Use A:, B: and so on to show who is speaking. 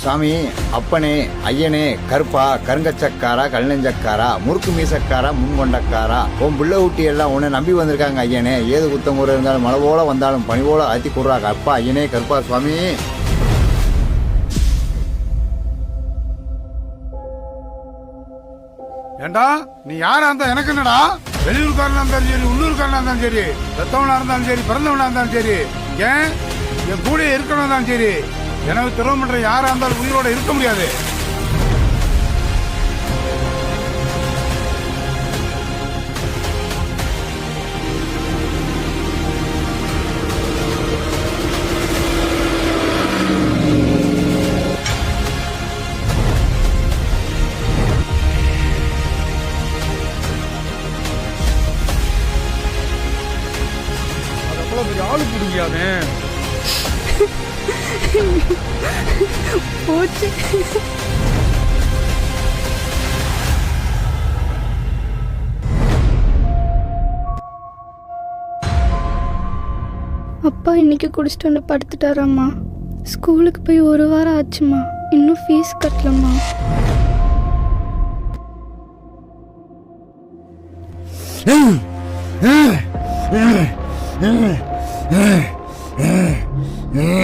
A: சாமி அப்பனே ஐயனே கருப்பா கருங்கச்சக்காரா கல்நெஞ்சக்காரா முறுக்கு மீசக்காரா முன்கொண்டக்காரா உன் பிள்ளை ஊட்டி எல்லாம் உன்னை நம்பி வந்திருக்காங்க ஐயனே. ஏது குத்தம் கூட இருந்தாலும் மழை போல வந்தாலும் பனி போல ஆத்தி கூடுறா கருப்பா ஐயனே கருப்பா சுவாமி.
B: ஏண்டா நீ யாரா இருந்தா எனக்கு என்னடா? வெளியூர்காரனா இருந்தாலும் சரி உள்ளூர்காரனா இருந்தாலும் சரி பெத்தவனா இருந்தாலும் சரி பிறந்தவனா இருந்தாலும் சரி ஏன்? என் கூட இருக்கணும் இருந்தாலும் சரி. எனக்கு துரோகம் பண்ற யாரா இருந்தாலும் உயிரோட இருக்க முடியாது. ஆளு பிடிக்காமே
C: போச்சு அப்பா இன்னைக்கு குடிச்சிட்டு வந்து படுத்துட்டாராம்மா ஸ்கூலுக்கு போய் ஒரு வாரம் ஆச்சுமா இன்னும் ஃபீஸ் கட்டலம்மா
A: ஏ